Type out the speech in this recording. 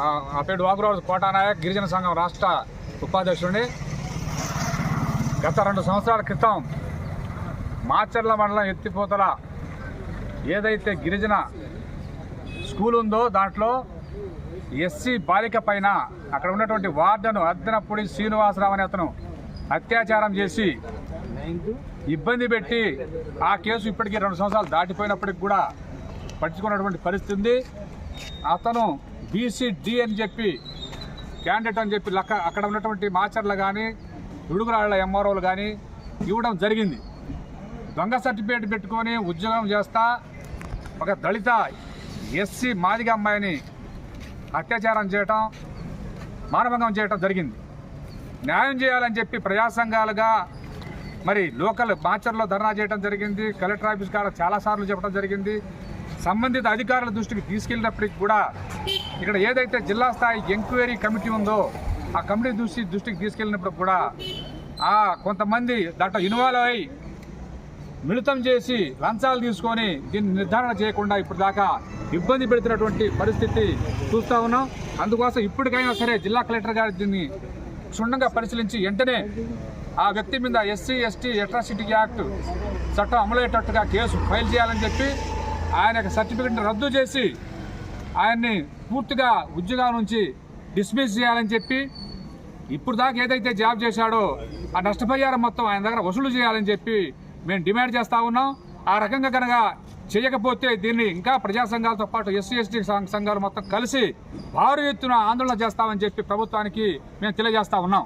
ఆ, పేరు వాగురాజు కోటానాయక్ గిరిజన సంఘం రాష్ట్ర ఉపాధ్యక్షుడిని. గత రెండు సంవత్సరాల క్రితం మాచర్ల మండలం ఎత్తిపోతల ఏదైతే గిరిజన స్కూల్ ఉందో దాంట్లో ఎస్సీ బాలిక పైన అక్కడ ఉన్నటువంటి వార్డను అద్దనపూడి శ్రీనివాసరావు అనే అతను అత్యాచారం చేసి ఇబ్బంది పెట్టి ఆ కేసు ఇప్పటికీ రెండు సంవత్సరాలు దాటిపోయినప్పటికి కూడా పట్టించుకున్నటువంటి పరిస్థితి ఉంది. అతను బీసీ డి అని చెప్పి క్యాండిడేట్ అని చెప్పి లక్క అక్కడ ఉన్నటువంటి మాచర్లు కానీ ఉడుగురాళ్ళ ఎంఆర్ఓలు కానీ ఇవ్వడం జరిగింది. దొంగ సర్టిఫికేట్ పెట్టుకొని ఉద్యోగం చేస్తా ఒక దళిత ఎస్సీ మాదిగ అమ్మాయిని అత్యాచారం చేయటం మానభంగం చేయటం జరిగింది. న్యాయం చేయాలని చెప్పి ప్రజా సంఘాలుగా మరి లోకల్ మాచర్లో ధర్నా చేయడం జరిగింది. కలెక్టర్ ఆఫీస్ కాడ చాలాసార్లు చెప్పడం జరిగింది. సంబంధిత అధికారుల దృష్టికి తీసుకెళ్ళినప్పటికి కూడా ఇక్కడ ఏదైతే జిల్లా స్థాయి ఎంక్వైరీ కమిటీ ఉందో ఆ కమిటీ దృష్టి దృష్టికి తీసుకెళ్ళినప్పుడు కూడా ఆ కొంతమంది దాంట్లో ఇన్వాల్వ్ అయి మిళితం చేసి లంచాలు తీసుకొని దీన్ని నిర్ధారణ చేయకుండా ఇప్పుడు దాకా ఇబ్బంది పెడుతున్నటువంటి పరిస్థితి చూస్తూ ఉన్నాం. అందుకోసం ఇప్పటికైనా సరే జిల్లా కలెక్టర్ గారు దీన్ని క్షుణ్ణంగా పరిశీలించి వెంటనే ఆ వ్యక్తి మీద ఎస్సీ ఎస్టీ అట్రాసిటీ యాక్ట్ చట్టం అమలయ్యేటట్టుగా కేసు ఫైల్ చేయాలని చెప్పి ఆయన యొక్క సర్టిఫికెట్ని రద్దు చేసి ఆయన్ని పూర్తిగా ఉద్యోగం నుంచి డిస్మిస్ చేయాలని చెప్పి ఇప్పుడు దాకా ఏదైతే జాబ్ చేశాడో ఆ నష్టపరిహారం మొత్తం ఆయన దగ్గర వసూలు చేయాలని చెప్పి మేము డిమాండ్ చేస్తా ఉన్నాం. ఆ రకంగా కనుక చేయకపోతే దీన్ని ఇంకా ప్రజా సంఘాలతో పాటు ఎస్సీ ఎస్టీ సంఘాలు మొత్తం కలిసి భారీ ఎత్తున ఆందోళన చేస్తామని చెప్పి ప్రభుత్వానికి మేము తెలియజేస్తా ఉన్నాం.